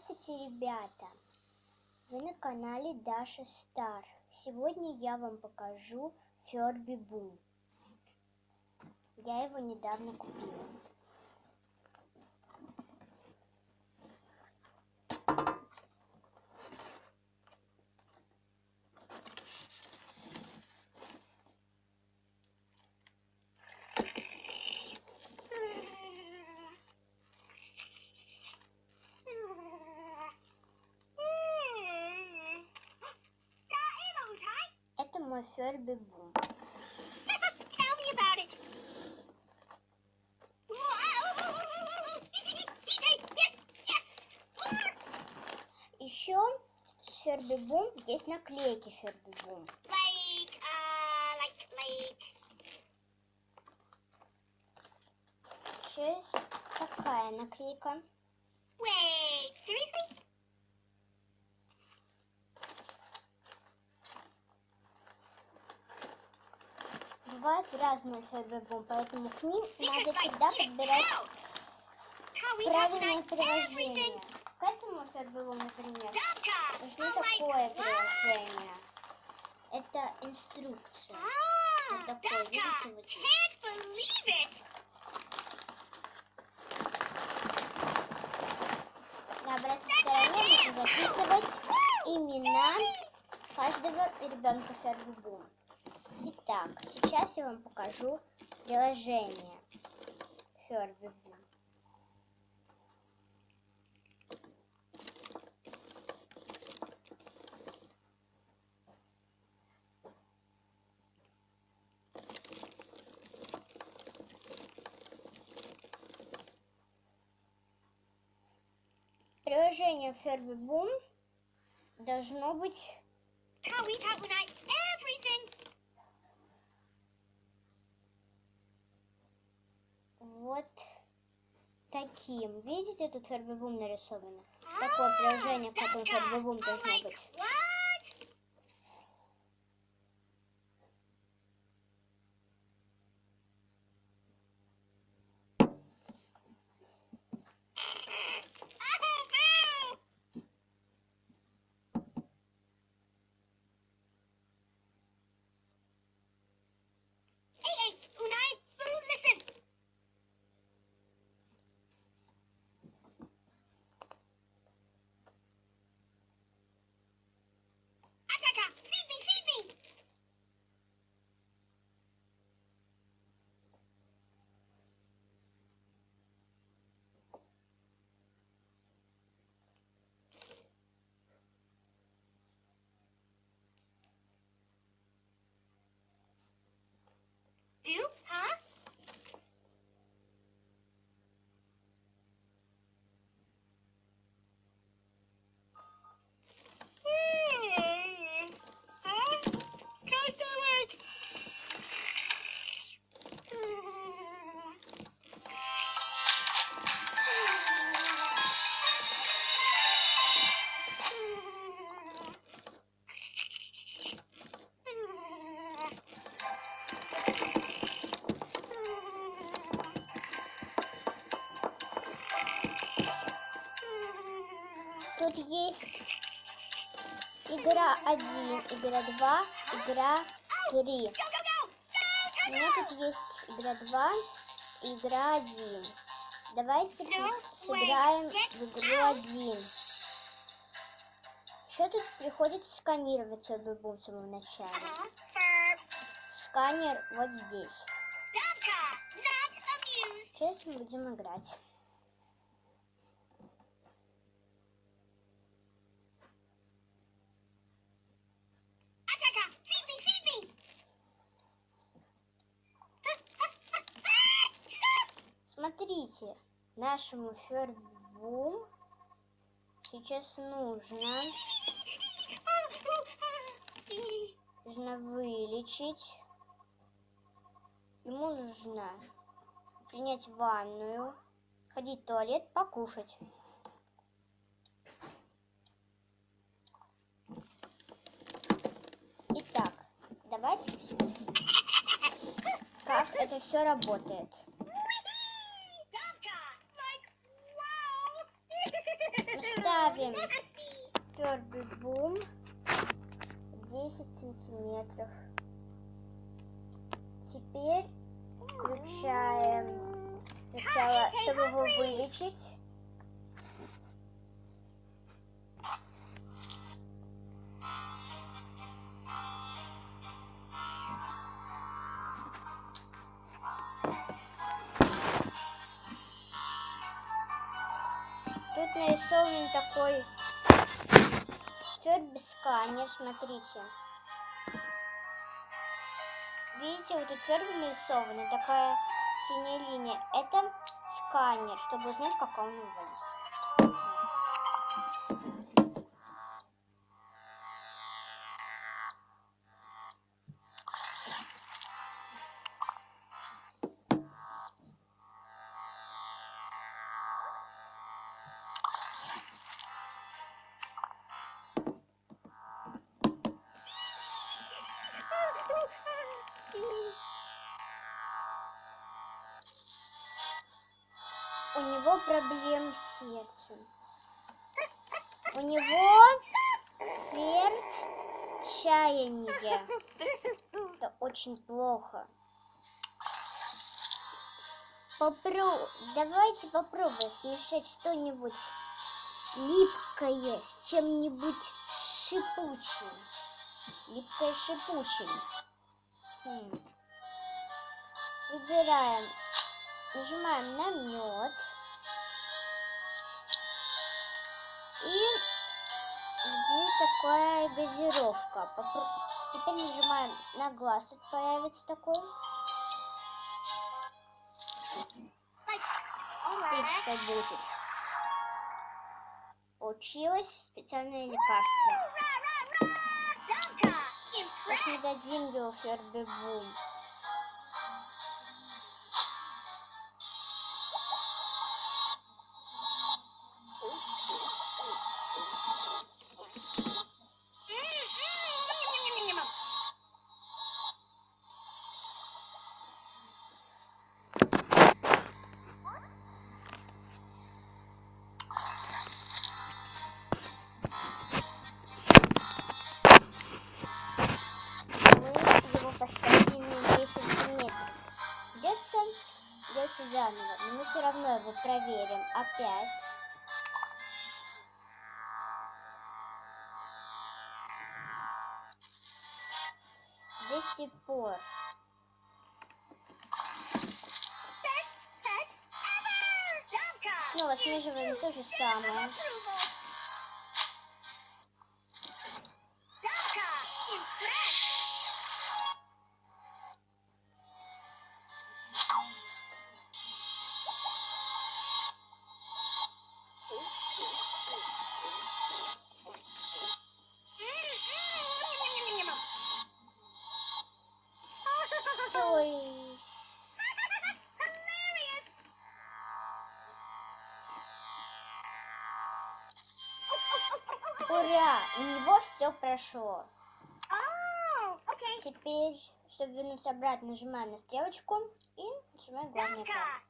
Здравствуйте, ребята! Вы на канале Даша Стар. Сегодня я вам покажу Ферби Бум. Я его недавно купила. Ферби Бум. Tell me about it. Еще Ферби Бум есть наклейки Ферби Бум. Like, uh, like, like. Еще есть такая наклейка. Бывают разные Бум, поэтому к ним надо всегда подбирать правильное приложение. К этому Бум, например, нужно такое приложение. Это инструкция. Ah, Вот Dumka. видите, вот. На обратной стороне нужно записывать имена каждого ребенка Бум. Итак, сейчас я вам покажу приложение Ферби Бум. Приложение Ферби Бум должно быть вот таким. Видите, тут Ферби Бум нарисовано? Такое приложение, как у Ферби Бум Oh должно быть. Do? Тут есть игра 1, игра 2, игра 3. Go, go, go! У меня тут есть игра 2 и игра 1. Давайте сыграем в игру 1. Еще тут приходится сканировать Бум в самом начале. Сканер вот здесь. Сейчас мы будем играть. Смотрите, нашему Фербу сейчас нужно, нужно вылечить. Ему нужно принять ванную, ходить в туалет, покушать. Итак, давайте как это все работает. Ставим Ферби Бум 10 сантиметров. Теперь включаем сначала, чтобы его вылечить. Нарисован такой Ферби сканер, смотрите. Видите, вот тут Ферби нарисована такая синяя линия. Это сканер, чтобы узнать, как он вылез. У него проблемы с сердцем. У него ферзь чаяния. Это очень плохо. Попру... Давайте попробуем смешать что-нибудь липкое с чем-нибудь шипучим. Липкое шипучим. Хм. Выбираем. Нажимаем на мед. И где такая газировка? Попро- Теперь нажимаем на глаз. Тут появится такой. Видите, что будет. Получилось специальное лекарство. Сейчас мы дадим его. Мы заново, но мы все равно его проверим опять. До сих пор. Снова смешиваем то же самое. У него все прошло. Теперь, чтобы вернуться обратно, нажимаем на стрелочку и нажимаем главный экран.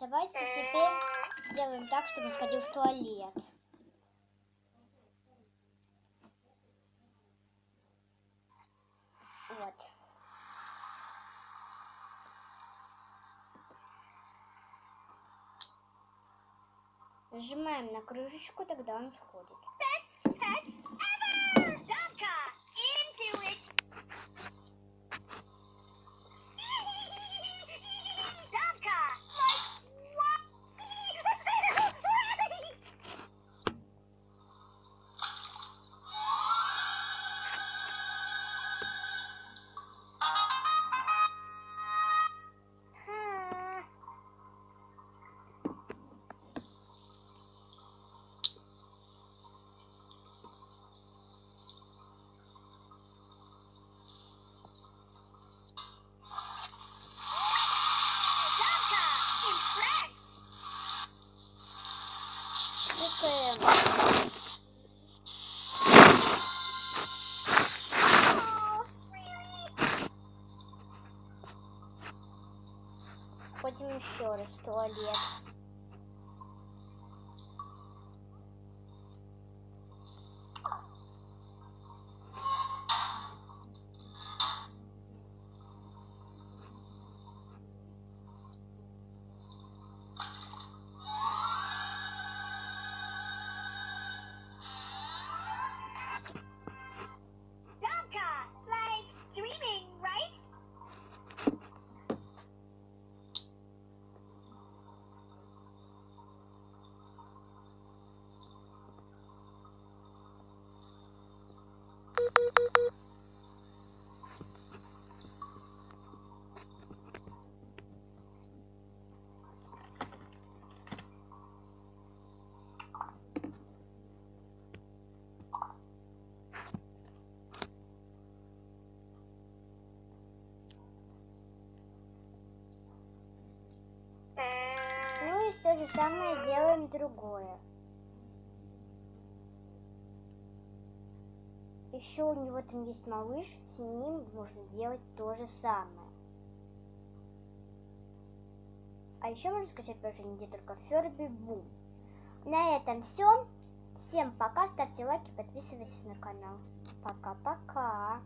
Давайте теперь сделаем так, чтобы он сходил в туалет. Вот. Нажимаем на крышечку, тогда он входит. Еще раз туалет. То же самое делаем другое. Еще у него там есть малыш, с ним можно делать то же самое. А еще можно скачать приложение где только Ферби Бум. На этом все. Всем пока, ставьте лайки, подписывайтесь на канал. Пока-пока.